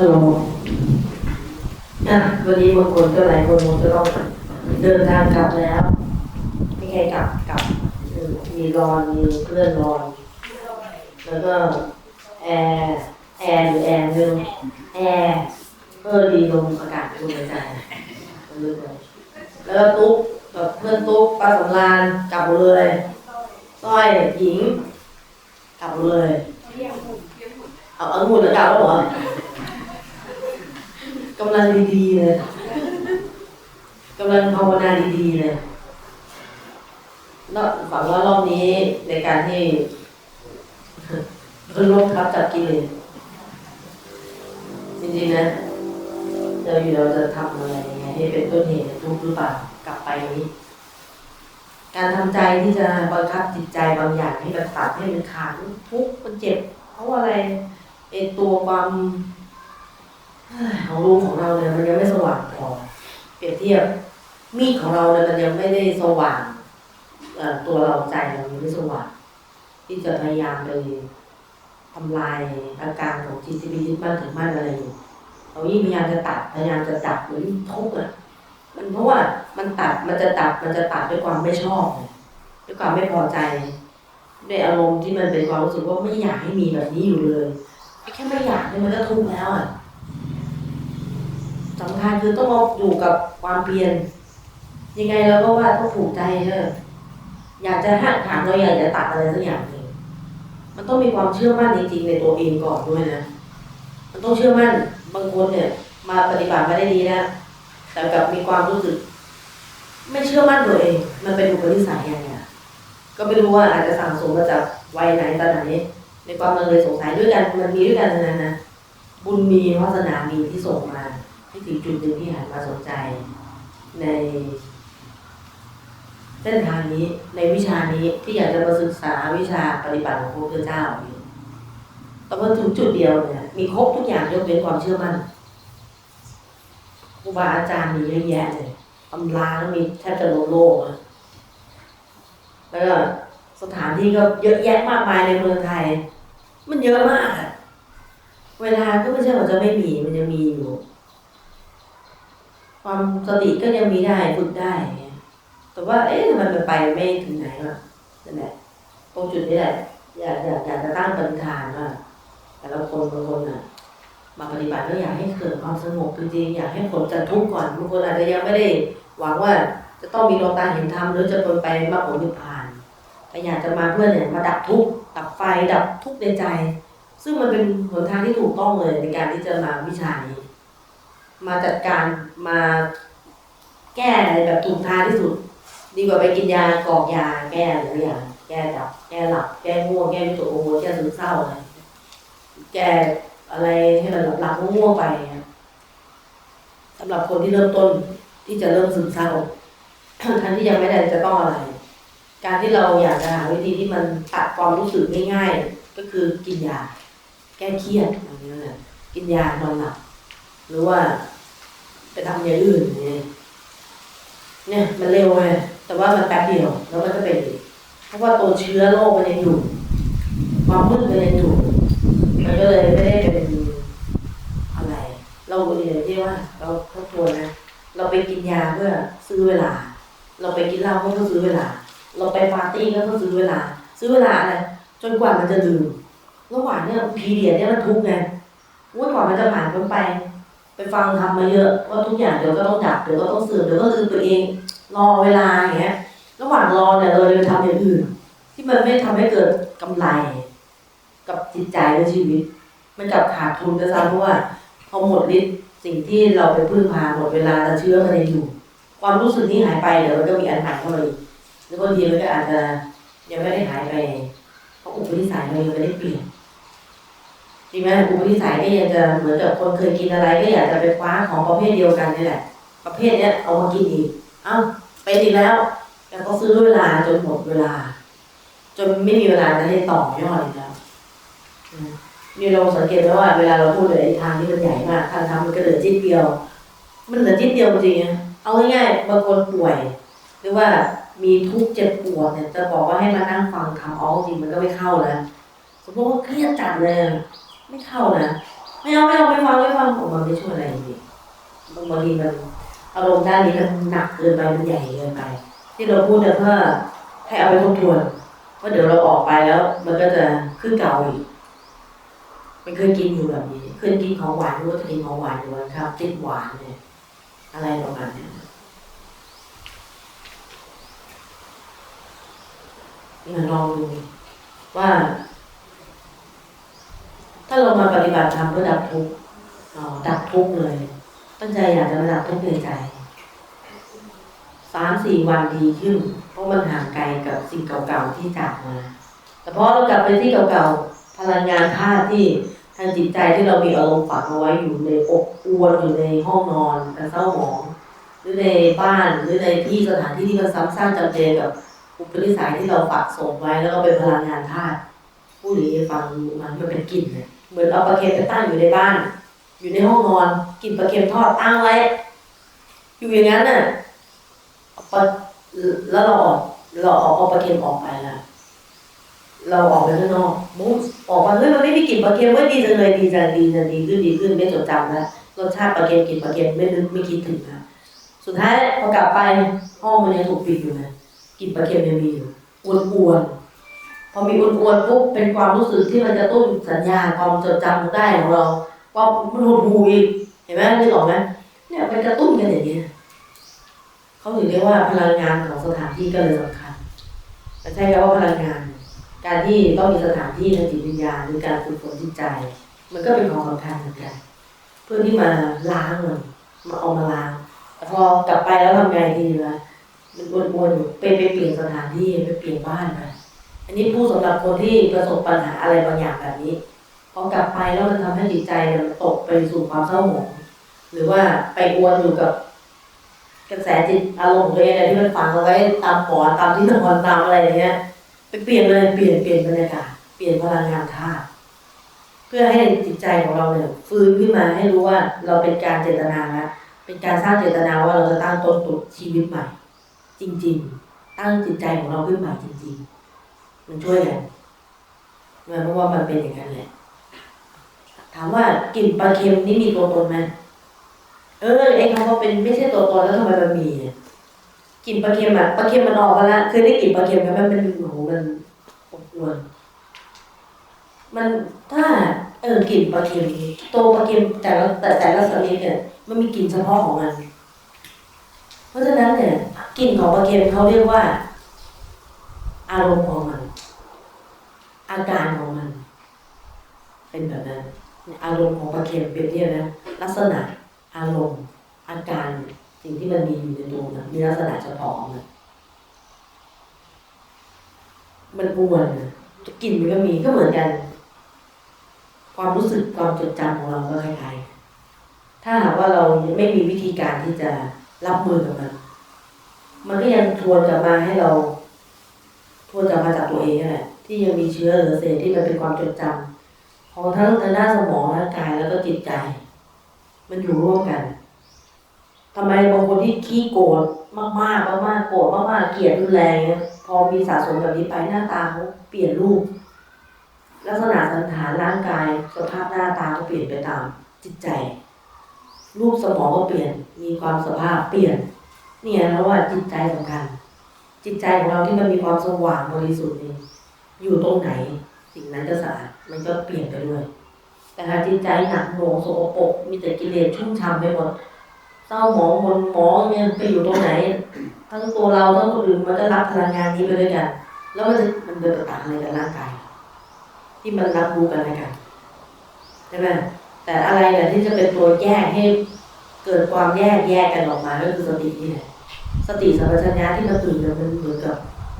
ฮัลโหลอะวันนี้บางคนก็หลายคนคงจะต้องเดินทางกลับแล้วไม่ใครกลับกลับมีรอนมีเพื่อนรอน แล้วก็แอร์แอร์หรือแอร์ไม่รู้แอร์เออดีลมอากาศลมหายใจลืมเลยแล้วก็ตุ๊กกับเพื่อนตุ๊กป้าสำรานกลับเลยต้อยหญิงกลับเลยเอาเอาหมดแล้วกลับแล้วเหรอ กำลังดีๆเลยกำลังภาวนาดีๆเลยแล้วฝังว่ารอบนี้ในการที่ลบทับจับกิเลสจริงๆนะเราอยู่เราจะทำอะไรยังไงให้เป็นต้นเหตุทุกข์หรือเปล่ากลับไปนี้ การทำใจที่จะบังคับจิตใจบางอย่างให้มันตัดให้มันขาดทุกข์มันเจ็บ เพราะอะไรไอตัวความ เอ้ยของรูของเราเนี่ยมันยังไม่สว่างพอเปรียบเทียบมีดของเราเนี่ยมันยังไม่ได้สว่างตัวเราใจเรายังไม่สว่างที่จะพยายามไปทำลายอาการของจิตที่มียึดมั่นถือมั่นอะไรอยู่เรายิ่งพยายามจะตัดพยายามจะจับหรือทุกข์อะมันเพราะว่ามันตัดมันจะตัดมันจะตัดด้วยความไม่ชอบด้วยความไม่พอใจด้วยอารมณ์ที่มันเป็นความรู้สึกว่าไม่อยากให้มีแบบนี้อยู่เลยแค่ไม่อยากเนี่ยมันก็ทุกข์แล้วอะ สำคัญคือต้องอาอยู่กับความเพียรยังไงเราก็ว่าต้องผูกใจเถอะอยากจะหักถามเราอยากจะตัดอะไรสักอย่างหนึ่งมันต้องมีความเชื่อมั่นจริงๆในตัวเองก่อนด้วยนะมันต้องเชื่อมั่นบางคนเนี่ย มาปฏิบัติมาได้ดีนะแต่กับมีความรู้สึก ไม่เชื่อมั่นตัวเอง มันเป็นอุปนิสัยยังไงก็ไม่รู้ว่าอาจจะสั่งสมมาจากวัยไหนตอนไหนในความลังเลยสงสัยด้วยกันมันมีด้วยกันนั้นนะบุญมีวาสนามีที่ส่งมา ให้ถึงจุดหนึ่งที่หันมาสนใจ ใน เส้นทางนี้ในวิชานี้ที่อยากจะมาศึกษาวิชาปฏิบัติของพระพุทธเจ้าอยู่แต่พอถึงจุดเดียวเนี่ยมีครบทุกอย่างยกเว้นความเชื่อมั่นครูบาอาจารย์มีเยอะแยะเลยตำราก็มีแทบจะโลโลกอะแล้วก็สถานที่ก็เยอะแยะมากมายในเมืองไทย มันเยอะมากอะเวลาก็ไม่ใช่ว่าจะไม่มีมันยังมีอยู่ ความสติก็ยังมีได้ฝึกได้ แต่ว่า เอ๊ะทำไมมันไปไม่ถึงไหนวะนั่นแหละตรงจุดนี้แหละอยากอยากอยากจะตั้งปณิธานว่าแต่ละคนบางคนอะมาปฏิบัติก็อยากให้เกิดความสงบจริงๆอยากให้ผลจากทุกข์ก่อนบางคนอาจจะยังไม่ได้หวังว่าจะต้องมีดวงตาเห็นธรรมหรือจะเป็นไปมรรคผลนิพพานแต่อยากจะมาเพื่อเนี่ยมาดับทุกข์ดับไฟดับทุกข์ในใจ ซึ่งมันเป็นหนทางที่ถูกต้องเลยในการที่จะมาวิชานี้ มาจัดการมาแก้ในแบบถูกทางที่สุด ดีกว่าไปกินยากรอกยาแก้หรืออย่างแก้ดับ แก้หลับ แก้ง่วงแก้วิตกกังวลแก้ซึมเศร้าอะไรแก้อะไรให้มันหลับหลับง่วงไปนะสำหรับคนที่เริ่มต้นที่จะเริ่มซึมเศร้าทั้งที่ยังไม่ได้จะต้องอะไร การที่เราอยากจะหาวิธีที่มันตัดความรู้สึกง่ายๆก็คือกินยา แก้เครียดอย่างนี้แหละกินยานอนหลับ หรือว่าไปทำอย่างอื่นอย่างเนี่ยเนี่ยมันเร็วไงแต่ว่ามันแป๊บเดียวแล้วมันก็เป็นเพราะว่าตัวเชื้อโรคมันยังอยู่ความมืดมันยังอยู่มันก็เลยไม่ได้เป็นอะไร เราเรียนที่ว่า เราทบทวนนะเราไปกินยาเพื่อซื้อเวลา เราไปกินเหล้าก็เพื่อซื้อเวลา เราไปปาร์ตี้ก็เพื่อซื้อเวลา ซื้อเวลาอะไรจนกว่ามันจะลืมระหว่างเนี่ยพีเดียเนี่ยมันทุกข์ไงอุ้ยกว่ามันจะผ่านพ้นไป ไปฟังทำมาเยอะว่าทุกอย่างเดี๋ยวก็ต้องดับเดี๋ยวก็ต้องเสื่อมเดี๋ยวก็ลืมตัวเองรอเวลาอย่างเงี้ยระหว่างรอเนี่ยเราเลยไปทำอย่างอื่น ที่มันไม่ทำให้เกิดกำไร กับจิตใจและชีวิต มันกลับขาดทุนก็ซ้ำเพราะว่าพอหมดฤทธิ์สิ่งที่เราไปพึ่งพาหมดเวลาแต่เชื้อมันยังอยู่ ความรู้สึกนี้หายไปเดี๋ยวมันก็มีอันใหม่เข้ามาอีกหรือบางทีมันก็อาจจะยังไม่ได้หายไปเพราะอุปนิสัยเรายังไม่ได้เปลี่ยน จริงไหมอุปนิสัยก็ยังจะเหมือนกับคนเคยกินอะไรก็อยากจะไปคว้าของประเภทเดียวกันนี่แหละ ประเภทเนี้ยเอามากินอีกอ้าวไปอีกแล้วแล้วก็ซื้อเวลาจนหมดเวลา จนไม่มีเวลาจะให้ต่อยอดอีกแล้วมนี่เราสังเกตไหมว่าเวลาเราพูดเลยไอ้ทางที่มันใหญ่มากทางทำมันก็เหลือจิ๊ดเดียว มันเหลือจิ๊ดเดียวจริงๆเอาง่ายๆบางคนป่วย หรือว่ามีทุกข์เจ็บปวดเนี่ยจะบอกว่าให้มานั่งฟังทำเอจริงมันก็ไม่เข้านะสมมติว่าเครียดจัดเลย ไม่เข้านะ ไม่เอาไม่เอาไม่ฟังไม่ฟังผมมันไม่ช่วยอะไรจริงๆบางบางทีมันอารมณ์ด้านนี้มันหนักเกินไปมันใหญ่เกินไป ที่เราพูดเนี่ยเพื่อให้เอาไปทบทวนว่าเดี๋ยวเราออกไปแล้ว มันก็จะขึ้นเก่าอีกมันเคยกินอยู่แบบนี้เคยกินของหวานรู้ว่ากินของหวานอยู่วันครับติดหวานเนี่ยอะไรประมาณเนี้ยเนี่ยลองดูว่า ถ้าเรามาปฏิบัติธรรมเพื่อดับทุกข์อ๋อดับทุกข์เลย ตั้งใจอยากจะดับทุกข์ในใจสามสี่วันดีขึ้น เพราะมันห่างไกลกับสิ่งเก่าๆที่จากมา แต่พอเรากลับไปที่เก่าๆพลังงานธาตุที่ทางจิตใจที่เรามีอารมณ์ฝังเอาไว้อยู่ในอกอวนอยู่ในห้องนอนแต่เศร้าหมอง หรือในบ้านหรือในที่สถานที่ที่มันซ้ำซากจำเจกับอุปนิสัยที่เราฝักส่งไว้แล้วก็เป็นพลังงานธาตุผู้หลีฟังดูมันมันเป็นกลิ่นเลย เหมือนเอาปลาเค็มไปตั้งอยู่ในบ้าน อยู่ในห้องนอน กินปลาเค็มทอดตั้งไว้ อยู่อย่างนั้นน่ะพอแล้วเราออกเราออกเอาปลาเค็มออกไปล้วเราออกไปข้างนอกมุ้งออกมาเฮ้ยมันไม่มีกลิ่นปลาเค็มว่าดีจังเลยดีจังดีจังดีขึ้นดีขึ้นไม่จดจำแล้วรสชาติปลาเค็มกลิ่นปลาเค็มไม่นึกไม่คิดถึงนะสุดท้ายพอกลับไปห้องมันยังถูกปิดอยู่นะกินปลาเค็มยังมีอยู่อ้วนๆ อมีอ้วนๆปุ๊บเป็นความรู้สึกที่มันจะตุ้นสัญญาความจดจำได้ของเราว่ามันหดหูอีกเห็นไหมนึกออกไหมเนี่ยไปกระตุ้นกันอย่างเงี้เขาถึงเรียกว่าพลังงานของสถานที่ก็เลยสำคัญแต่ใช่ครับว่าพลังงาน การที่ต้องมีสถานที่ทางจิตวิญญาณหรือการฝึกฝนจิตใจ มันก็เป็นของสำคัญเหมือนกันเพื่อที่มาล้างมันมาเอามาล้างพอกลับไปแล้วทำไงดีล่ะมันวนๆอยู่ไปไปเปลี่ยนสถานที่ไปเปลี่ยนบ้านไป อันนี้พูดสำหรับคนที่ประสบปัญหาอะไรบางอย่างแบบนี้พอกลับไปแล้วมันทำให้จิตใจมันตกไปสู่ความเศร้าหมองหรือว่าไปอวนอยู่กับกระแสจิตอารมณ์องตัวเองอะไรที่มันฝังเอาไว้ตามหมอนตามที่นอนตามอะไรอย่างเงี้ยไปเปลี่ยนเลยเปลี่ยนเปลี่ยนบรรยากาศเปลี่ยนพลังงานธาตุเพื่อให้จิตใจของเราเนี่ยฟื้นขึ้นมาให้รู้ว่าเราเป็นการเจตนาละเป็นการสร้างเจตนาว่าเราจะตั้งต้นตุชีวิตใหม่ จริง ๆ ตั้งจิตใจของเราขึ้นใหม่จริง ๆ มันช่วยกันเพราะว่ามันเป็นอย่างนั้นแหละ ถามว่ากลิ่นปลาเค็มนี่มีตัวตนไหมเออไอ้คำว่าเป็นไม่ใช่ตัวตนแล้วทำไมมันมีกลิ่นปลาเค็มอะปลาเค็มมันออกมาแล้วเคยได้กลิ่นปลาเค็มไหมมันเป็นโอ้โหมันอบอวนมันถ้าเออกลิ่นปลาเค็มตัวปลาเค็มแต่ละแต่แต่ละชนิดเนี่ยมันมีกลิ่นเฉพาะของมัน เพราะฉะนั้นเนี่ยกลิ่นของปลาเค็มเขาเรียกว่า อารมณ์ของมัน อาการของมัน เป็นแบบนั้น อารมณ์ของปลาเค็มเป็นเรียกนะลักษณะอารมณ์อาการสิ่งที่มันมีอยู่ในตัวมันมีลักษณะเฉพาะมันมันอ้วนนะจะกินมันก็มีก็เหมือนกัน ความรู้สึกความจดจำของเราก็คล้ายๆ ถ้าหากว่าเราไม่มีวิธีการที่จะรับมือกับมันมันก็ยังทวนกลับมาให้เรา ทวนกลับมาจากตัวเองนั่นแหละ ที่ยังมีเชื้อหรือเศษที่มันเป็นความจดจำของทั้งทางด้านสมองร่างกายแล้วก็จิตใจ มันอยู่ร่วมกันทำไมบางคนที่ขี้โกรธมากๆมากๆโกรธมากๆเกลียดรุนแรงเนี่ยพอมีสะสมแบบนี้ไปหน้าตาเขาเปลี่ยนรูป ลักษณะสันฐานร่างกายสภาพหน้าตาก็เปลี่ยนไปตามจิตใจ รูปสมองก็เปลี่ยนมีความสภาพเปลี่ยน เนี่ยแล้วว่าจิตใจสำคัญจิตใจของเราที่มันมีความสว่างบริสุทธิ์นี่ อยู่ตรงไหน สิ่งนั้นก็สะอาดมันก็เปลี่ยนไปด้วย แต่ถ้าจิตใจหนักหน่วงสกปรกมีแต่กิเลสชุ่มช่ำไปหมดเศร้าหมองมนหมองเนี่ยไปอยู่ตรงไหน ทั้งตัวเราทั้งคนอื่นมันจะรับพลังงานนี้ไปด้วยกัน แล้วมันจะมันเดินต่างอะไรกับร่างกาย ที่มันรับรู้กันอะไรกันใช่ไหมแต่อะไรเนี่ยที่จะเป็นตัวแยกให้เกิดความแยกแยกกันออกมาก็คือสตินี่แหละสติสัมปชัญญะที่มันตื่นเนี่ยมันเหมือนกับ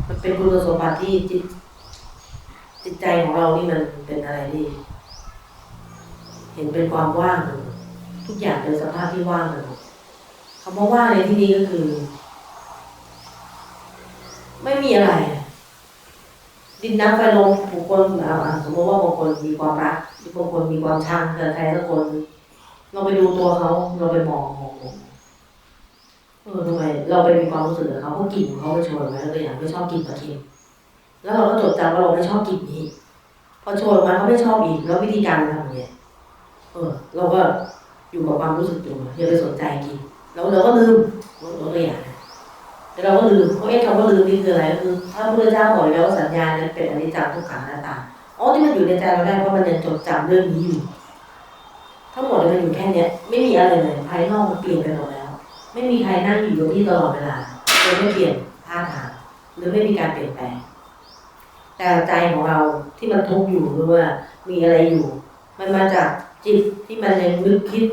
มันเป็นคุณสมบัติที่จิต จิตใจของเรานี่มันเป็นอะไรที่เห็นเป็นความว่าง ทุกอย่างเป็นสภาพที่ว่างเลยคำว่าว่างในที่นี้ก็คือ ไม่มีอะไร ดินน้ำไฟลมบุคคลอ่าอ่าสมมติว่าบางคนมีความรักบางคนมีความชังเกิดใครสักคน เราไปดูตัวเขาเราไปมองมองมองเออทำไมเราไปมีความรู้สึกกับเขาเพราะกลิ่นเขาไปชวนไหมเราตัวอย่างไม่ชอบกลิ่นปลาเค็ม แล้วเราก็จดจำว่าเราไม่ชอบกลิ่นนี้ พอชวนมาเขาไม่ชอบอีกแล้ววิธีการทำยังไงเออ เราก็อยู่กับความรู้สึกตัวอย่าไปสนใจกินแล้วเราก็ลืมเราเราก็อยากแต่เราก็ลืมเพราะไอ้คำว่าลืมนี่คืออะไรก็คือถ้าพระพุทธเจ้าบอกแล้วว่าสัญญานั้นเป็นอนิจจังทุกขังอนัตตาอ๋อที่มันอยู่ในใจเราได้เพราะมันยังจดจำเรื่องนี้อยู่ทั้งหมดมันอยู่แค่เนี้ย ไม่มีอะไรเลยภายนอกมันเปลี่ยนไปหมดแล้ว ไม่มีใครนั่งอยู่ที่ตลอดเวลาโดยไม่เปลี่ยนท่าทางหรือไม่มีการเปลี่ยนแปลง แต่ใจของเราที่มันทุกข์อยู่หรือว่ามีอะไรอยู่ มันมาจากจิตที่มันยังนึกคิด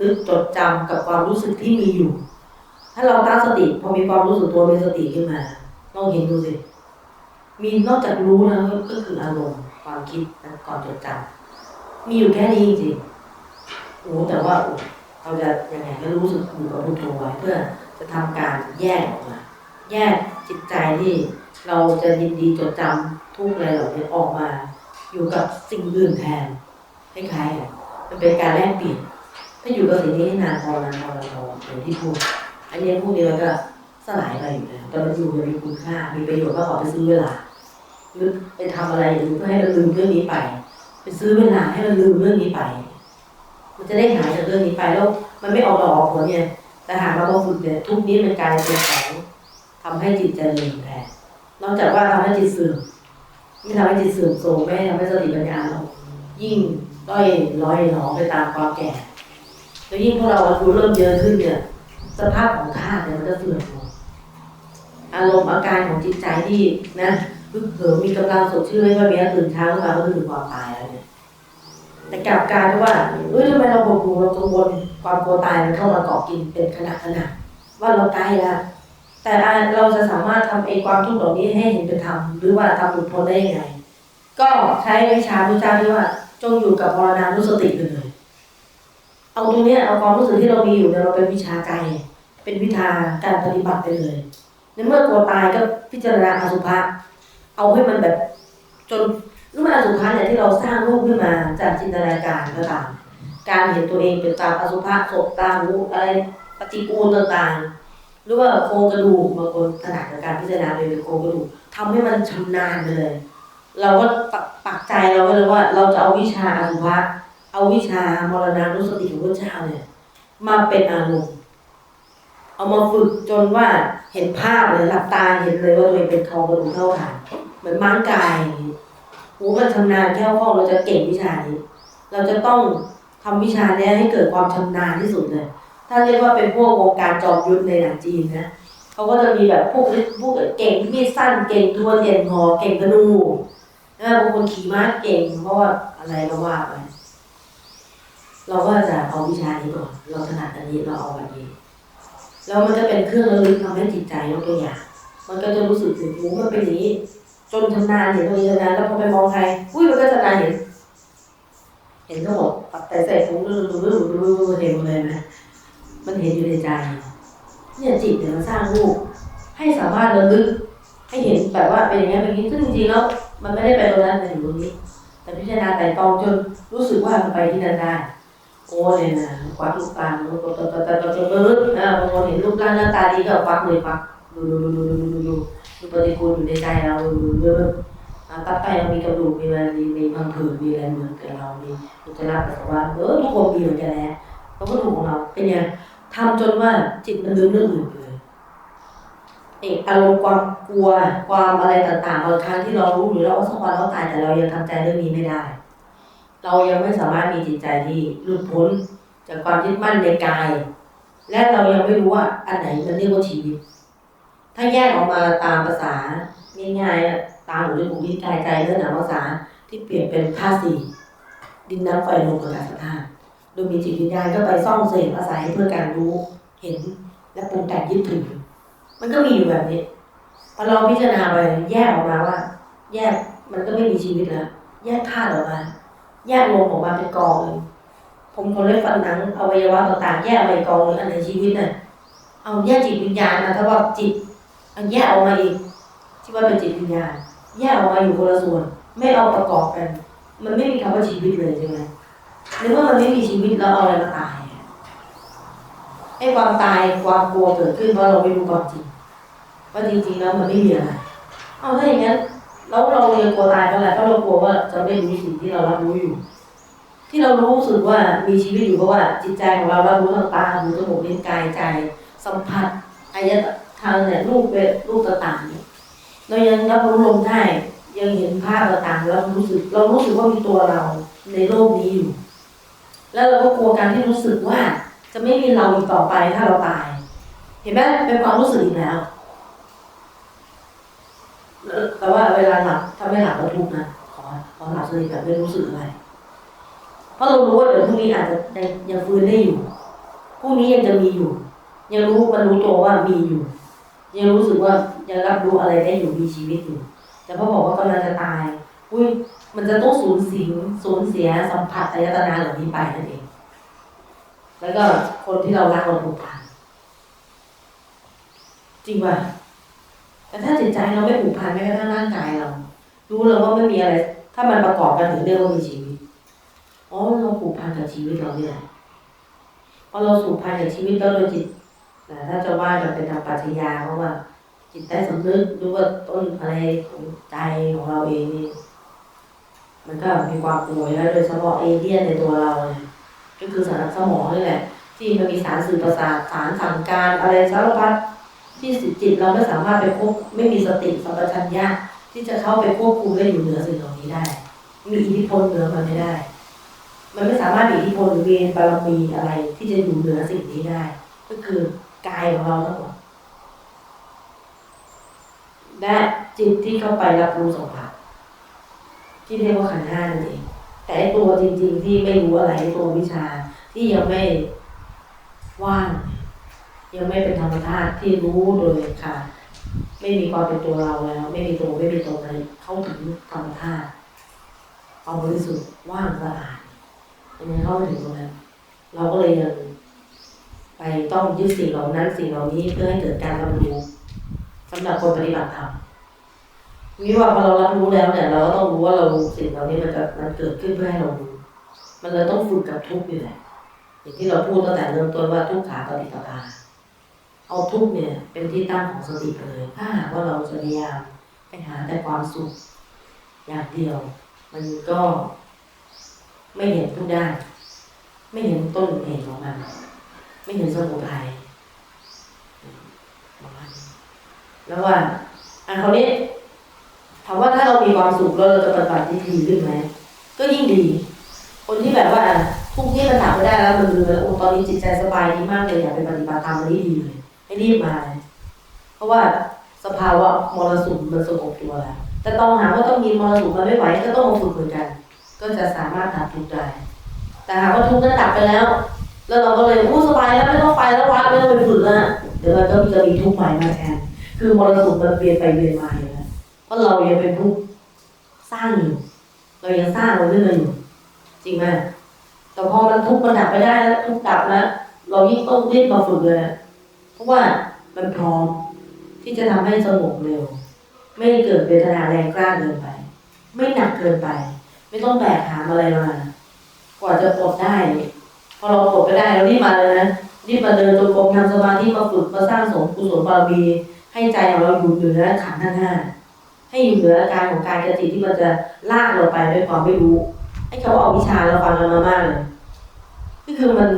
นึกจดจำกับความรู้สึกที่มีอยู่ ถ้าเราตั้งสติพอมีความรู้สึกตัวมีสติขึ้นมาลองเห็นดูสิมีนอกจากรู้แล้วก็คืออารมณ์ความคิดและก่อนจดจำมีอยู่แค่นี้จริงโอ้แต่ว่าเราจะยังไงก็รู้สึกอยู่กับพุทโธไว้เพื่อจะทำการแยกออกมา แยกจิตใจที่เราจะยินดีจดจำ ทุกอะไรเหล่านี้ออกมา อยู่กับสิ่งอื่นแทนคล้ายๆกันมันเป็นการแลกเปลี่ยนถ้าอยู่กับสิ่งนี้นานพอนานพอนานพออย่างที่พูด อันนี้พวกนี้มันก็สลายไปอยู่แล้วแต่มันอยู่มันมีคุณค่า มีประโยชน์ก็ขอไปซื้อเวลาหรือไปทำอะไรอย่างอื่นเพื่อให้มันลืมเรื่องนี้ไป ไปซื้อเวลาให้มันลืมเรื่องนี้ไป มันจะได้หายจากเรื่องนี้ไปแล้ว มันไม่ออกดอกออกผลเนี่ยแต่หากเราฝึกเนี่ยทุกนี้มันกลายเป็นของทำให้จิตเจริญแทนนอกจากว่าทำให้จิตเสื่อม ไม่ทำให้จิตเสื่อมโทรมไม่ทำให้สติปัญญาเรา ยิ่งด้อยร้อยหนอไปตามความแก่แล้วยิ่งพอเราอายุเริ่มเยอะขึ้นเนี่ย สภาพของธาตุเนี่ยมันก็เสื่อมลงอารมณ์อาการของจิตใจที่นะพึกเหิมมีกำลังสดชื่นไม่ค่อยมีแล้วตื่นเช้าขึ้นมาก็ถึงความตายแล้วเนี่ยแต่กลับกลายเป็นว่าเอ้ยทำไมเราบกหูเรากังวลความกลัวตายมันเข้ามาเกาะกินเป็นขณะขณะว่าเราใกล้แล้ว แต่เราจะสามารถทำเองความทุกข์เหล่านี้ให้เห็นเป็นธรรมหรือว่าทำหลุดพ้นได้ยังไง ก็ใช้วิชาพระเจ้าที่ว่า จงอยู่กับมรณานุสติไปเลย เอาตรงนี้เอาความรู้สึกที่เรามีอยู่เนี่ยเราเป็นวิชาใจเป็นวิชาการปฏิบัติไปเลยในเมื่อกลัวตายก็พิจารณาอสุภะเอาให้มันแบบจนรู้ไหมอสุภะเนี่ยที่เราสร้างรูปขึ้นมาจากจินตนาการก็ตามการเห็นตัวเองเป็นตามอสุภะศพตามรูอะไรปฏิกูลต่างๆ รือว่าโครงกระดูกบางคนถนัดกับการพิจารณาเป็นโครงกระดูกทำให้มันชำนาญไปเลย เราก็ปักใจเราไว้เลยว่า เราจะเอาวิชาอสุภะเอาวิชามรณานุสติของพระเจ้าเนี่ยมาเป็นอารมณ์เอามาฝึกจนว่าเห็นภาพเลยหลับตาเห็นเลยว่าตัวเองเป็นโครงกระดูกเท่าฐานเหมือนม้างกายโอ้มันชำนาญแค่ห้องเราจะเก่งวิชานี้ เราจะต้องทำวิชาเนี้ยให้เกิดความชำนาญที่สุดเลย ถ้าเรียกว่าเป็นพวกวงการจอมยุทธในหนังจีนนะเขาก็จะมีแบบพวกพวกเก่งมีดสั้นเก่งทวนเด่นหอเก่งธนูนะบางคนขี่ม้าเก่งเพราะว่าอะไรก็ว่าไปเราก็จะเอาวิชานี้ก่อนเราถนัดอันนี้เราเอาแบบนี้แล้วมันจะเป็นเครื่องระลึกทำให้จิตใจยกตัวอย่าง มันก็จะรู้สึกถึงหูมันเป็นอย่างนี้ จนชำนาญเห็นตรงนี้นาญแล้วพอไปมองใครอุ้ยมันก็ชำนาญเห็น เห็นทั้งหมดแต่ใส่ถุงดูดูดูดูดูเห็นหมดเลยนะ มันเห็นอยู่ในใจ เนี่ยจิตเนี่ยมันสร้างรูปให้สามารถระลึกให้เห็นแบบว่าเป็นอย่างนี้เป็นอย่างนี้ซึ่งจริงๆแล้วมันไม่ได้ไปตรงนั้นแต่อยู่ตรงนี้ แต่พิจารณาแต่ตองจนรู้สึกว่ามันไปที่นั่นได้โอ้เนี่ยนะควักลูกตาลตัวตัวตัวตัวตัวตัวลึกอ่าบางคนเห็นรูปร่างหน้าตาดีก็ควักเลยควักดูดูดูดูดูดูดูดูปฏิกูลอยู่ในใจเราดูดูดูอ่าตับไตเรามีกระดูกมีอะไรมีมีพังผืดมีอะไรเหมือนกับเรามีอุจจาระปัสสาวะเออทุกคนมีเหมือนกันแหละเราก็ถูของเราเป็นไง ทำจนว่าจิตมันลืมเรื่องอื่นไปเลยเอกอารมณ์ความกลัวความอะไรต่างๆบางครั้งที่เรารู้หรือเราสักวันเราตายแต่เรายังทำใจเรื่องนี้ไม่ได้ เรายังไม่สามารถมีจิตใจที่หลุดพ้นจากความยึดมั่นในกาย และเรายังไม่รู้ว่าอันไหนมันเรียกว่าชีวิต ถ้าแยกออกมาตามภาษาง่ายๆตามหูจมูกลิ้นกายใจเรื่องหนาภาษาที่เปลี่ยนเป็นธาตุสี่ดินน้ำไฟลมอากาศธาตุ โดยมีจิตวิญญาณก็ไปซ่องเสพอาศัยเพื่อการรู้เห็นและปรุงแต่งยึดถือมันก็มีอยู่แบบนี้พอเราพิจารณาไปแยกออกมาว่า แยกมันก็ไม่มีชีวิตแล้วแยกธาตุออกมา แยกลมออกมาเป็นกองเลยผมคนเล็บฟันหนังอวัยวะต่างๆแยกออกมาเป็นกองเลยอันไหนชีวิตน่ะเอาแยกจิตวิญญาณนะถ้าว่าจิตเอาแยกออกมาอีกที่ว่าเป็นจิตวิญญาณแยกออกมาอยู่คนละส่วน ไม่เอาประกอบกัน มันไม่มีคำว่าชีวิตเลยใช่ไหม ในเมื่อมันไม่มีชีวิตแล้วเอาอะไรมาตายไอ้ความตายความกลัวเกิดขึ้นเพราะเราไม่รู้ความจริงว่าจริงๆแล้วมันไม่มีอะไรเอาถ้าอย่างนั้นแล้วเรายังกลัวตายเพราะอะไรเพราะเรากลัวว่าจะไม่รู้สิ่งที่เรารับรู้อยู่ ที่เรารู้สึกว่ามีชีวิตอยู่เพราะว่าจิตใจของเราเรารู้ทางตาหูจมูกลิ้นกายใจสัมผัสอายตทางเนี่ยรูปเวรูปต่างๆเนี่ยเรายังรับรู้ลมได้ยังเห็นภาพต่างๆเรารู้สึกเรารู้สึกว่ามีตัวเราในโลกนี้อยู่ แล้วเราก็กลัวการที่รู้สึกว่า จะไม่มีเราอีกต่อไปถ้าเราตาย เห็นไหมเป็นความรู้สึกอีกแล้ว แต่ว่าเวลาหลับถ้าไม่หลับก็ทุกข์นะขอขอหลับสนิทแบบไม่รู้สึกอะไรเพราะเรารู้ว่าเดี๋ยวพรุ่งนี้อาจจะยังยังฟื้นได้อยู่พรุ่งนี้ยังจะมีอยู่ ยังรู้มันรู้ตัวว่ามีอยู่ ยังรู้สึกว่ายังรับรู้อะไรได้อยู่มีชีวิตอยู่แต่พอบอกว่ากำลังจะตาย อุ้ย มันจะต้องสูญสียสูญเสียสัมผัสอายตนะเหล่านี้ไปนั่นเอง แล้วก็คนที่เรารักเราผูกพันจริงป่ะแต่ถ้าจิตใจเราไม่ผูกพันแม้กระทั่งร่างกายเรา รู้เลยว่าไม่มีอะไร ถ้ามันประกอบกันถึงเรียกว่ามีชีวิตอ๋อเราผูกพันกับชีวิตเราเนี่ยพอเราผูกพันกับชีวิตแล้วโดยจิตแต่ถ้าจะว่าจะเป็นทางปรัชญาเพราะว่า จิตใต้สำนึกหรือว่าต้นอะไรของใจของเราเองนี่ มันก็มีความป่วยแล้วโดยเฉพาะเอเดียนในตัวเราเนี่ยก็คือสารสมองนี่แหละ ที่มันมีสารสื่อประสาทสารสั่งการอะไรสารพัดที่จิตเราไม่สามารถไปควบไม่มีสติสัมปชัญญะที่จะเข้าไปควบคุมและอยู่เหนือสิ่งเหล่านี้ได้ มีอิทธิพลเหนือมันไม่ได้ มันไม่สามารถมีอิทธิพลหรือเวรบารมีอะไรที่จะอยู่เหนือสิ่งนี้ได้ ก็คือกายของเราทั้งหมดและจิตที่เข้าไปรับรู้สัมผัส ที่เรียกว่าขันธ์ห้านั่นเองแต่ตัวจริง ๆ ที่ไม่รู้อะไรตัววิชาที่ยังไม่ว่าง ยังไม่เป็นธรรมชาติที่รู้โดยค่ะ ไม่มีความเป็นตัวเราแล้ว ไม่มีตัวไม่มีตนอะไรเข้าถึงธรรมชาติความบริสุทธิ์ว่างสะอาดยังไม่เข้าไปถึงตรงนั้นเราก็เลยยังไปต้องยึดสิ่งเหล่านั้นสิ่งเหล่านี้เพื่อให้เกิดการรับรู้สำหรับคนปฏิบัติธรรม นี่ว่าพอเรารับรู้แล้วเนี่ย เราก็ต้องรู้ว่าเราสิ่งเหล่านี้มันจะมันเกิดขึ้นเพื่อให้เรารู้มันเลยต้องฝึกกับทุกข์นี่แหละอย่างที่เราพูดตั้งแต่เริ่มต้นว่าทุกขาปฏิปทาเอาทุกข์เนี่ย เป็นที่ตั้งของสติเลยถ้าหากว่าเราจะพยายามไปหาแต่ความสุขอย่างเดียว มันก็ ไม่เห็นทุกด้านไม่เห็นต้นเหตุของมัน ไม่เห็นสมุทัยประมานแล้วว่าอันคราวนี้ถามว่าถ้าเรามีความสุขแล้วเราจะปฏิบัติที่ดีขึ้นไหมก็ยิ่งดี คนที่แบบว่าทุกที่มันถามไม่ได้แล้วมันลืมแล้วโอ้ตอนนี้จิตใจสบายดีมากเลยอยากไปปฏิบัติธรรมอันนี้ดีเลยให้รีบมาเลยเพราะว่าสภาวะมรสุมมันสงบตัวแล้วแต่ต้องหาว่าต้องมีมรสุมมันไม่ไหวก็ต้องมาฝึกเหมือนกัน ก็จะสามารถดับทุกข์ได้แต่หากว่าทุกข์นั้นดับไปแล้ว แล้วเราก็เลยอู้สบายแล้วไม่ต้องไปแล้ววัดไม่ต้องไปฝึกแล้วเดี๋ยวมันก็จะมีทุกข์ใหม่มาแทนคือมรสุมมันเปลี่ยนไปเปลี่ยนมาอยู่แล้ว ราะเรายังเป็นผู้สร้างอยู่เรายังสร้างมันขึ้นมาอยู่จริงไหมแต่พอมันทุกข์มันดับไปได้แล้วทุกข์ดับแล้วเรายิ่งต้องรีบมาฝึกเลย เพราะว่ามันพร้อมที่จะทำให้สงบเร็ว ไม่เกิดเวทนาแรงกล้าเกินไป ไม่หนักเกินไป ไม่ต้องแบกหามอะไรมากว่าจะปลดได้พอเราปลดไปได้เรารีบมาเลยนะรีบมาเดินจงกรมทำสมาธิมาฝึกมาสร้างสมกุศลบารมีให้ใจของเราอยู่เหนือขันธ์ทั้งห้า ให้อยู่เหนืออาการของกายกจิตที่มันจะลากเราไปด้วยความไม่รู้ไอ้คำว่าเอาวิชาเราฟังกันมามากเลยก็คือมัน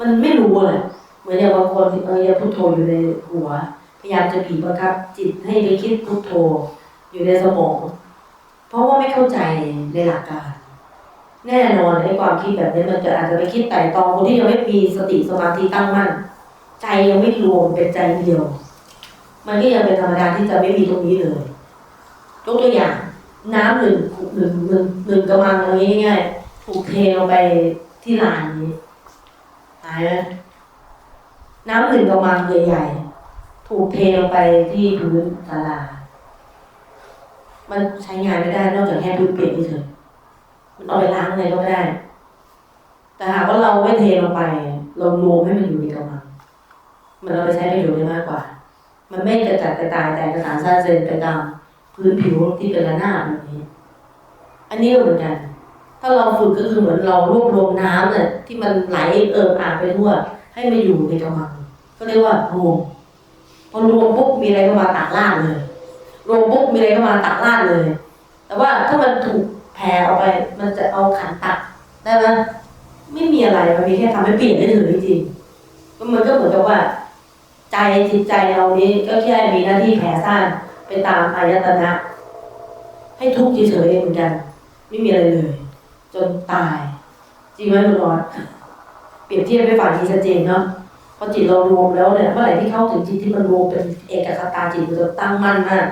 มันไม่รู้เลยเหมือนอย่างบางคนเออยังพุทโธอยู่ในหัว พยายามจะบีบังคับ จิตให้ไปคิดพุทโธอยู่ในสมอง เพราะว่าไม่เข้าใจในหลักการ แน่นอนไอ้ความคิดแบบนี้มันจะอาจจะไปคิดไต่ตองคนที่ยังไม่มีสติสมาธิตั้งมั่น ใจยังไม่รวมเป็นใจเดียว มันก็ยังเป็นธรรมดาที่จะไม่มีตรงนี้เลยยกตัวอย่าง น้ำหนึ่งหนึ่งหนึ่งหนึ่งกระมังอะไรง่ายๆถูกเทลงไปที่ลานนี้หายไหมน้ำหนึ่งกระมังใหญ่ๆถูกเทลงไปที่พื้นศาลา มันใช้งานไม่ได้นอกจากแค่พื้นเปียกเฉยๆมันเอาไปล้างอะไรก็ไม่ได้ แต่หากว่าเราไม่เทลงไป เรารวมให้มันอยู่ในกระมัง มันเอาไปใช้ประโยชน์ได้มากกว่า มันไม่กระจัดกระจายแต่กระสานซาเซนไปตามพื้นผิวที่เป็นระนาบแบบนี้ อันนี้ก็เหมือนกัน ถ้าเราฝึกก็คือเหมือนเรารวบรวมน้ำเนี่ยที่มันไหลเอิบอาบไปทั่ว ให้มันอยู่ในกระมัง ก็เรียกว่ารวมพอรวมปุ๊บมีอะไรก็มาตักลาดเลย รวมปุ๊บมีอะไรก็มาตักลาดเลย แต่ว่าถ้ามันถูกแผ่ออกไป มันจะเอาขันตักได้ไหมไม่มีอะไรมันมีแค่ทำให้เปลี่ยนได้ถึงจริงมันก็เหมือนกับว่า ใจจิตใจเรานี้ก็แค่มีหน้าที่แผ่ซ่านไปตามอายตนะ ให้ทุกข์เฉยๆเหมือนกัน ไม่มีอะไรเลย จนตาย จริงไหมคุณรอดเปรียบเทียบให้ฟังทีชัดเจนเนาะพอจิตเรารวมแล้วเนี่ยเมื่อไหร่ที่เข้าถึงจิตที่มันรวมเป็นเอกคตาจิตมันจะตั้งมั่นมาก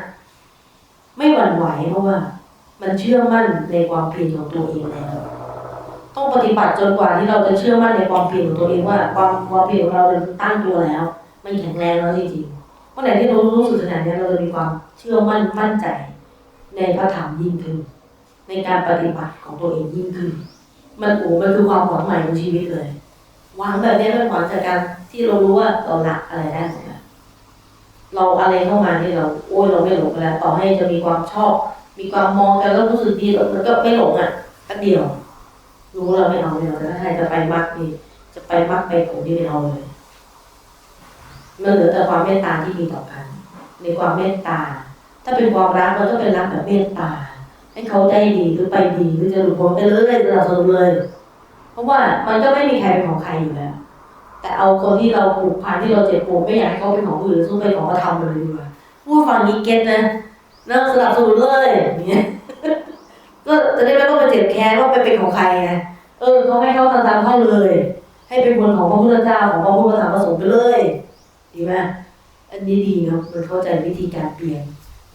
ไม่หวั่นไหวเพราะว่า มันเชื่อมั่นในความเพียรของตัวเองแล้วต้องปฏิบัติจนกว่าที่เราจะเชื่อมั่นในความเพียรของตัวเองว่า ความความเพียรของเราเนี่ยตั้งตัวแล้ว มันแข็งแรงแล้วจริงๆเมื่อไหร่ที่เรารู้สึกขนาดนี้เราจะมีความเชื่อมั่นมั่นใจ ในพระธรรมยิ่งขึ้น ในการปฏิบัติของตัวเองยิ่งขึ้น มันโอ้มันคือความหวังใหม่ของชีวิตเลยหวังแบบนี้มันหวังจากการที่เรารู้ว่าเราหนักอะไรได้หมดแล้วเราอะไรเข้ามาที่เราโอ้ยเราไม่หลงแล้ว ต่อให้จะมีความชอบ มีความมองกันแล้วรู้สึกดีมันก็ไม่หลงอะแป๊บเดียว รู้เราไม่เอาไม่เอาแต่ถ้าใครจะไปมักนี่จะไปมักไปผลที่ไม่เอาเลย มันเหลือแต่ความเมตตาที่มีต่อกัน ในความเมตตา ถ้าเป็นความรักมันก็เป็นรักแบบเมตตา ให้เขาได้ดีหรือไปดีหรือจะหลุดพ้นไปเรื่อยๆตลอดเลย เพราะว่ามันก็ไม่มีใครเป็นของใครอยู่แล้ว แต่เอาคนที่เราผูกพันที่เราเจ็บปวดไม่อยากให้เขาเป็นของคนอื่นสู้เป็นของกระทำเลยดีกว่าพูดฟังนี้เก็ตนะเลิกสลับสนุนเลยอย่างเงี้ยก็จะได้ไม่ต้องไปเจ็บแค้นว่าไปเป็นของใครไงเออเขาให้เขาตามเขาเลย ให้เป็นคนของพระพุทธเจ้าของพระพุทธธรรมประสงค์ไปเลย ดีไหมอันนี้ดีเนาะมันเข้าใจวิธีการเปลี่ยน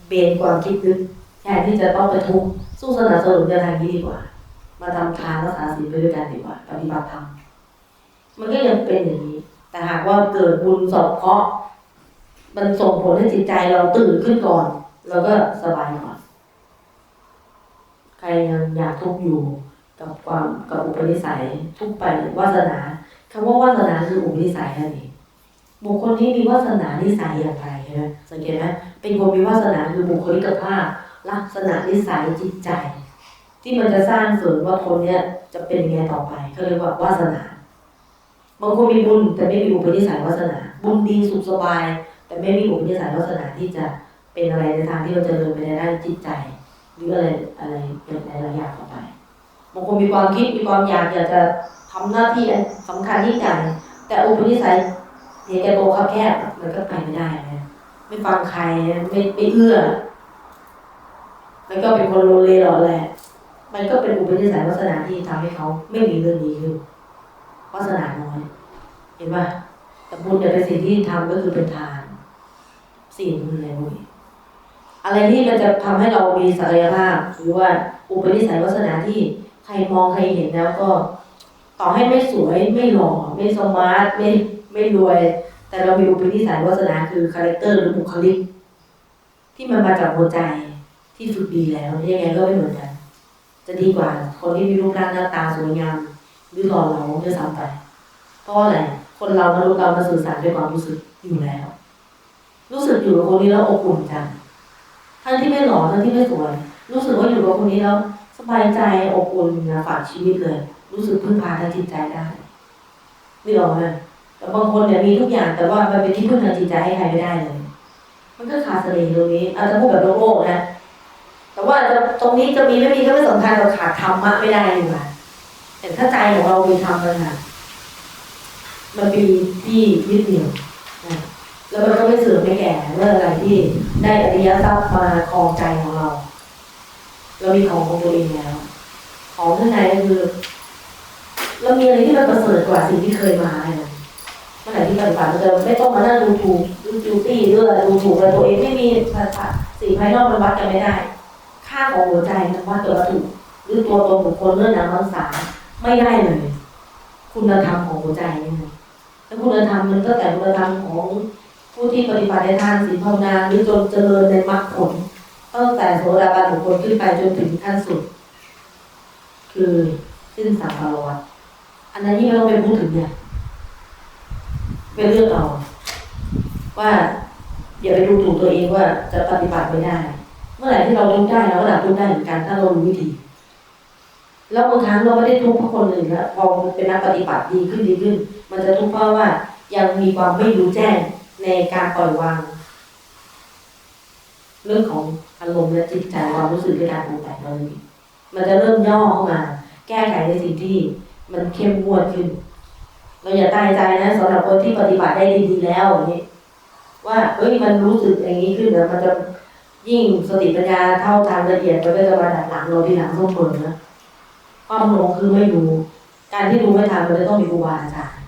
เบนความคิดนึกแทนที่จะต้องไปทุกข์สู้สนับสนุนในทางนี้ดีกว่า มาทำทานรักษาศีลไปด้วยกันดีกว่าปฏิบัติธรรมมันก็ยังเป็นอย่างนี้ แต่หากว่าเกิดบุญสอบเคราะห์มันส่งผลให้จิตใจเราตื่นขึ้นก่อนเราก็สบายก่อน ใครยังอยากทุกข์อยู่กับความกับอุปนิสัยทุกไปวาสนาคำว่าวาสนาคืออุปนิสัยนั่นเอง บุคคลนี้มีวาสนานิสัยอย่างไรใช่ไหมสังเกตไหมเป็นคนมีวาสนาคือบุคคลิกภาพ ลักษณะนิสัยจิตใจ ที่มันจะสร้างเสริมว่าคนเนี้ยจะเป็นยังไงต่อไปเขาเรียกว่าวาสนาบางคนมีบุญแต่ไม่มีอุปนิสัยวาสนา บุญดีสุขสบาย แต่ไม่มีอุปนิสัยวาสนาที่จะเป็นอะไรในทางที่เราจะเดินไปในด้านจิตใจ หรืออะไรอะไรอย่างหลายๆอย่างต่อไปบางคนมีความคิดมีความอยากอยากจะทำหน้าที่อันสำคัญยิ่งใหญ่แต่อุปนิสัย เห็นแก่ตัวครับแคบมันก็ไปไม่ได้นะไม่ฟังใครไม่ไม่เอื้อแล้วก็เป็นคนโลเลหล่อแหละ มันก็เป็นอุปนิสัยวาสนาที่ทำให้เขาไม่มีเรื่องนี้ขึ้นวาสนาน้อย เห็นป่ะแต่บุญเนี่ยเป็นสิ่งที่ทำก็คือเป็นทานสิ่งบุญอะไรพวกนี้อะไรที่มันจะทำให้เรามีศักยภาพหรือว่าอุปนิสัยวาสนาที่ใครมองใครเห็นแล้วก็ ต่อให้ไม่สวยไม่หล่อไม่สมาร์ทไม่ ไม่รวย แต่เรามีอุปนิสัยวาสนาคือคาแรคเตอร์หรือบุคลิก ที่มันมาจากหัวใจที่ฝึกดีแล้วยังไงก็ไม่เหมือนกันจะดีกว่าคนที่มีรูปร่างหน้าตาสวยงามหรือหล่อเหลาด้วยซ้ำไปเพราะอะไรคนเรามนุษย์เรามาสื่อสารด้วยความรู้สึกอยู่แล้ว รู้สึกอยู่กับคนนี้แล้วอบอุ่นจังทั้งที่ไม่หล่อทั้งที่ไม่สวย รู้สึกว่าอยู่กับคนนี้แล้วสบายใจอบอุ่นนะฝากชีวิตเลย รู้สึกพึ่งพาทางจิตใจได้นี่หรอกไหม แต่บางคนเนี่ยมีทุกอย่างแต่ว่ามันเป็นที่พึ่งทางจิตใจให้ใครไม่ได้เลย มันก็ขาดเสน่ห์ตรงนี้อาจจะพูดแบบโลกนะ แต่ว่าจะตรงนี้จะมีไม่มีก็ไม่สำคัญเราขาดธรรมะไม่ได้ดีกว่าแต่ถ้าใจของเรามีธรรมมันค่ะมันมีที่ยึดเหนี่ยวนะแล้วมันก็ไม่เสื่อมไม่แก่เมื่ออะไรที่ได้อริยทรัพย์มาครองใจของเรา เรามีของของตัวเองแล้ว ของข้างในก็คือ เรามีอะไรที่มันประเสริฐกว่าสิ่งที่เคยมาเลย มื่อไหร่ที่ปฏิบัติเราจะไม่ต้องมานั่งดูถูกดูจูตี้หรืออดูถูกอะไรตัวเองไม่มีภาษาสิ่งภายนอกมันวัดกันไม่ได้ ค่าของหัวใจมันวัดตัววัตถุหรือตัวตนบุคคลเรื่องนามรักษาไม่ได้เลย คุณธรรมของหัวใจนี่นะแล้วคุณธรรมมันก็แต่คุณธรรมของผู้ที่ปฏิบัติในทานศีลภาวนาหรือจนเจริญในมรรคผลตั้งแต่โสดาบันบุคคลขึ้นไปจนถึงขั้นสุด คือสิ้นสังสารวัฏอันนั้นยิ่งไม่ต้องไปพูดถึงเนี่ย เป็นเรื่องเอาว่าอย่าไปดูถูกตัวเองว่าจะปฏิบัติไม่ได้ เมื่อไหร่ที่เราทุกข์ได้เราก็ดับทุกข์ได้เหมือนกันถ้าเรารู้วิธีแล้วบางครั้งเราไม่ได้ทุกข์เพราะคนอื่นแล้วพอเป็นนักปฏิบัติดีขึ้นดีขึ้น มันจะทุกข์เพราะว่ายังมีความไม่รู้แจ้งในการปล่อยวาง เรื่องของอารมณ์และจิตใจความรู้สึกในการปรุงแต่งเราเลยมันจะเริ่มย่อเข้ามา แก้ไขในสิ่งที่มันเข้มงวดขึ้น เราอย่าตายใจนะสำหรับคนที่ปฏิบัติได้ดีๆแล้วนี้ว่าเอ้ยมันรู้สึกอย่างนี้ขึ้นนะมันจะยิ่งสติปัญญาเท่าทางละเอียดมันก็จะมาดัดหลังเราทีหลังเสมอนะความหลงคือไม่รู้ การที่รู้ไม่ทันมันจะต้องมีครูบาอาจารย์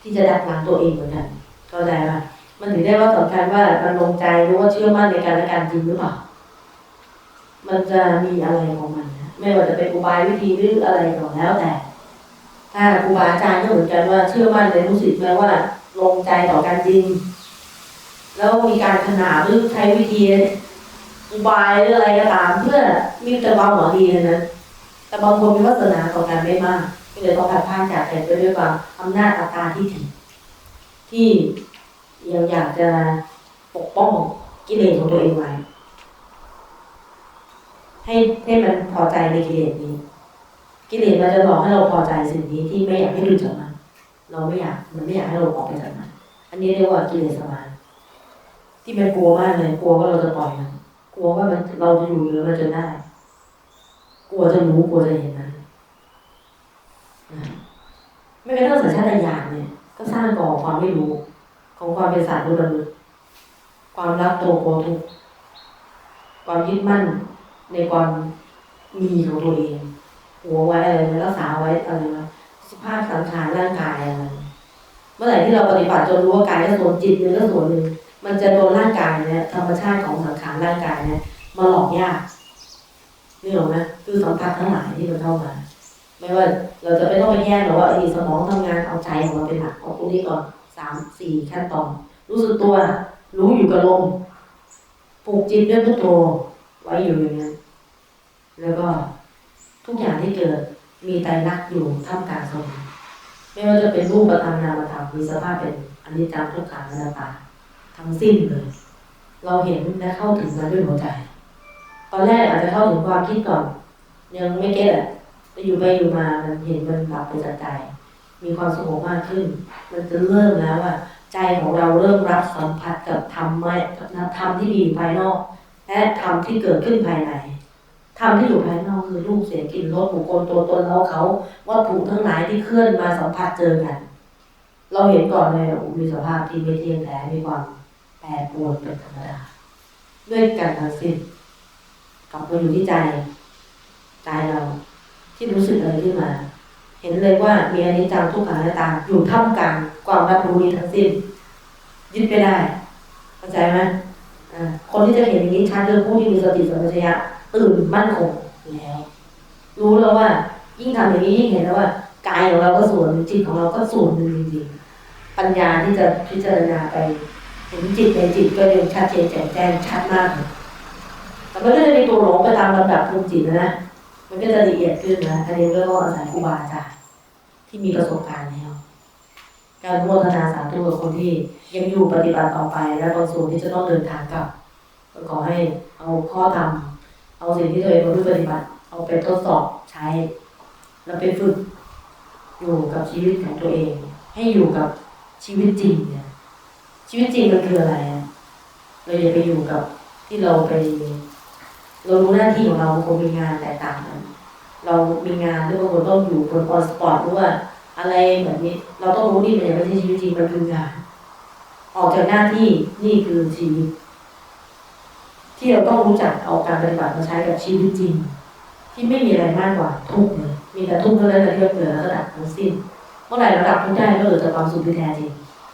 ที่จะดัดหลังตัวเองเหมือนกันเข้าใจป่ะมันถึงได้ว่าสำคัญว่ามันลงใจรือว่าเชื่อมั่นในการและการจริงหรือเปล่ามันจะมีอะไรของมันนะไม่ว่าจะเป็นอุบายวิธีหรืออะไรก็แล้วแต่ ถ้าครูบาอาจารย์ก็เหมือนกันว่าเชื่อมั่นในรู้สึกไหมว่าลงใจต่อการจริง แล้วมีการขนานหรือใช้วิธีอุบายหรืออะไรก็ตามเพื่อมีแต่ความหวังดีนะแต่บางคนมีวาสนาต่อการไม่มากก็เลยต้องผัดผ้าจากแต่ไปด้วยความอำนาจอัตตาที่ถึงที่ยังอยากจะปกป้องกิเลสของตัวเองไว้ให้ให้มันพอใจในกิเลสนี้ กิเลสมันจะหลอกให้เราพอใจสิ่งนี้ที่ไม่อยากให้หลุดจากมัน เราไม่อยากมันไม่อยากให้เราออกไปจากมัน อันนี้เรียกว่ากิเลสมาที่มันกลัวมากเลย กลัวว่าเราจะปล่อยมันกลัวว่ามันเราจะอยู่หรือมันจะได้ กลัวจะรู้กลัวจะเห็นมันนไม่เป็นเรื่งสัญชาตญาณเนี่ย ก็สร้างก่อความไม่รู้ ของความเป็นสัตว์รู้ระลึกความรักตัวกทุกความยึดมั่นในความมีของตัวเอง หัวไว้อะไรรักษาไว้อะไรนะสภาพสังขารร่างกายอะไรเมื่อไหร่ที่เราปฏิบัติจนรู้ว่ากายก็ส่วนจิตเนึงก็ส่วนหนึ่งมันจะโดนร่างกายเนี่ยธรรมชาติของสังขารร่างกายเนี่ยมาหลอกยากนี่หรอกนะคือสัมผัสทั้งหลายที่มันเข้ามา ไม่ว่าเราจะไม่ต้องไปแยกหรอกว่าไอ้สมองทำงานเอาใจของเราเป็นหลักเอาตรงนี้ก่อนสามสี่ขั้นตอนรู้สึกตัว รู้อยู่กับลมปลูกจิตด้วยพุทโธไว้อยู่อย่างนั้นแล้วก็ ทุกอย่างที่เกิดมีไตรลักษณ์อยู่ท่ามกลางสมไม่ว่าจะเป็นรูปธรรมนามธรรมมีสภาพเป็นอนิจจังทุกขังอนัตตาทั้งสิ้นเลย เราเห็นและเข้าถึงมันด้วยหัวใจ ตอนแรกอาจจะเข้าถึงความคิดก่อน ยังไม่เก็ตอะแต่อยู่ไปอยู่มามันเห็นมันหลับไปจากใจ มีความสงบมากขึ้น มันจะเริ่มแล้วว่าใจของเราเริ่มรับสัมผัสกับธรรมะกับธรรมที่มีอยู่ภายนอก และธรรมที่เกิดขึ้นภายใน ธรรมที่อยู่ภายนอกคือรูปเสียงกลิ่นรสบุคคลตัวตนเราเขาวัตถุทั้งหลายที่เคลื่อนมาสัมผัสเจอกัน เราเห็นก่อนเลยมีสภาพที่ไม่เที่ยงแท้มีความแปรปรวนเป็นธรรมดาด้วยกันทั้งสิ้นกลับมาอยู่ที่ใจใจเรา ที่รู้สึกอะไรขึ้นมา เห็นเลยว่ามีอนิจจังทุกขังอนัตตาอยู่ท่ามกลางความรับรู้นี้ทั้งสิ้น ยึดไม่ได้เข้าใจไหมคนที่จะเห็นอย่างนี้ชัดคือผู้ที่มีสติสัมปชัญญะ ตื่นมั่นคงแล้ว รู้แล้วว่า ยิ่งทำอย่างนี้ยิ่งเห็นแล้วว่ากายของเราก็ส่วนจิตของเราก็ส่วนหนึ่งจริงๆปัญญาที่จะพิจารณาไปเห็นจิตในจิตก็ยังชัดเจนแจ่มแจ้งชัดมากเลยแต่มันก็จะมีตัวหลงไปตามลำดับภูมิจิตนะนะมันก็จะละเอียดขึ้นนะอันนี้ก็ต้องอาศัยครูบาอาจารย์ที่มีประสบการณ์แล้วการโมทนาสาธุกับคนที่ยังอยู่ปฏิบัติต่อไปและบางส่วนที่จะต้องเดินทางกลับก็ขอให้เอาข้อธรรม เอาสิ่งที่ตัวเองรู้ปฏิบัติ เอาไปทดสอบใช้ แล้วไปฝึก อยู่กับชีวิตของตัวเอง ให้อยู่กับชีวิตจริงเนี่ย ชีวิตจริงมันคืออะไรอะเราอย่าไปอยู่กับที่เราไป เรารู้หน้าที่ของเราบางคนมีงานแตกต่างกันเรามีงานหรือบางคนต้องอยู่บนออนสปอร์ตหรือว่าอะไรแบบนี้ เราต้องรู้นี่มันยังไม่ใช่ชีวิตจริงมันคืองานออกจากหน้าที่นี่คือชีวิต ที่เราต้องรู้จักเอาการปฏิบัติมาใช้กับชีวิตจริง ที่ไม่มีอะไรมากกว่าทุกข์เลยมีแต่ทุกข์เท่านั้นที่เราเกิดแล้วก็ดับทั้งสิ้น เมื่อไหร่เราดับทุกข์ได้ก็เหลือแต่ความสุขที่แท้จริง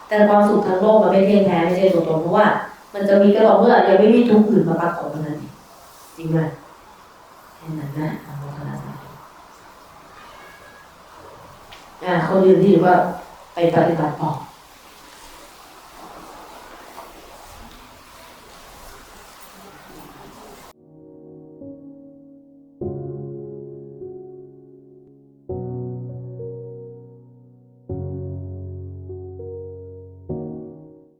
แต่ความสุขทางโลกมันไม่เที่ยงแท้ไม่ใช่ตัวตนเพราะว่า มันจะมีก็ต่อเมื่อยังไม่มีทุกข์อื่นมาปรากฏเท่านั้นเองจริงไหมแค่นั้นนะอนุโมทนาสาธุอ่าคนยืนที่ว่าไปปฏิบัติต่อ